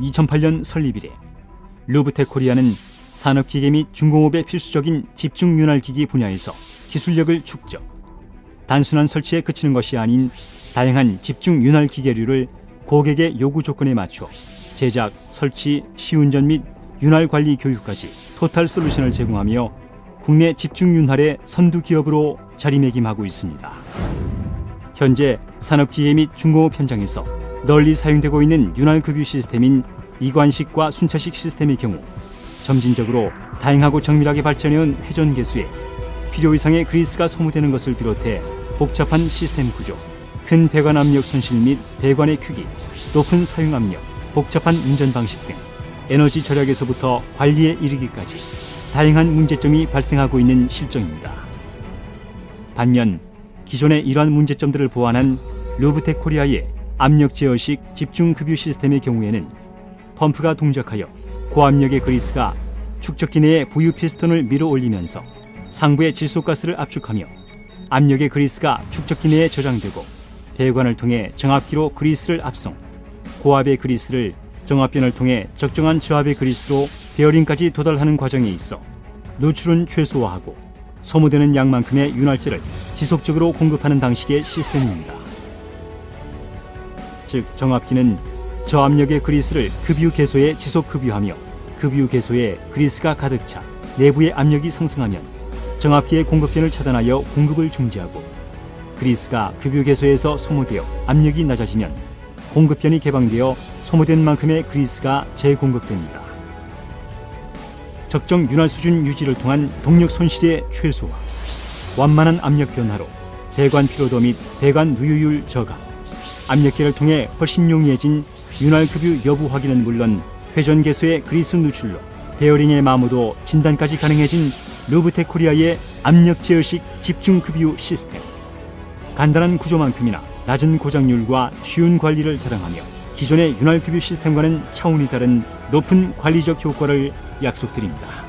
2008년 설립 이래 루브텍 코리아는 산업기계 및 중공업에 필수적인 집중 윤활기기 분야에서 기술력을 축적. 단순한 설치에 그치는 것이 아닌 다양한 집중 윤활기계류를 고객의 요구 조건에 맞춰 제작, 설치, 시운전 및 윤활 관리 교육까지 토탈 솔루션을 제공하며 국내 집중 윤활의 선두 기업으로 자리매김하고 있습니다. 현재 산업기계 및 중공업 현장에서 널리 사용되고 있는 윤활급유 시스템인 이관식과 순차식 시스템의 경우 점진적으로 다양하고 정밀하게 발전해온 회전 개수에 필요 이상의 그리스가 소모되는 것을 비롯해 복잡한 시스템 구조, 큰 배관 압력 손실 및 배관의 크기, 높은 사용 압력, 복잡한 운전 방식 등 에너지 절약에서부터 관리에 이르기까지 다양한 문제점이 발생하고 있는 실정입니다. 반면 기존의 이러한 문제점들을 보완한 루브텍 코리아의 압력 제어식 집중 급유 시스템의 경우에는 펌프가 동작하여 고압력의 그리스가 축적기 내에 부유 피스톤을 밀어 올리면서 상부의 질소가스를 압축하며 압력의 그리스가 축적기 내에 저장되고 배관을 통해 정압기로 그리스를 압송, 고압의 그리스를 정압변을 통해 적정한 저압의 그리스로 베어링까지 도달하는 과정에 있어 누출은 최소화하고 소모되는 양만큼의 윤활제를 지속적으로 공급하는 방식의 시스템입니다. 즉 정압기는 저압력의 그리스를 급유 개소에 지속 급유하며 급유 개소에 그리스가 가득 차 내부의 압력이 상승하면 정압기의 공급변을 차단하여 공급을 중지하고 그리스가 급유 개소에서 소모되어 압력이 낮아지면 공급변이 개방되어 소모된 만큼의 그리스가 재공급됩니다. 적정 윤활 수준 유지를 통한 동력 손실의 최소화, 완만한 압력 변화로 배관 피로도 및 배관 누유율 저감, 압력계를 통해 훨씬 용이해진 윤활 급유 여부 확인은 물론 회전 개수의 그리스 누출로 베어링의 마모도 진단까지 가능해진 루브텍 코리아의 압력 제어식 집중 급유 시스템. 간단한 구조만큼이나 낮은 고장률과 쉬운 관리를 자랑하며 기존의 윤활 급유 시스템과는 차원이 다른 높은 관리적 효과를 약속드립니다.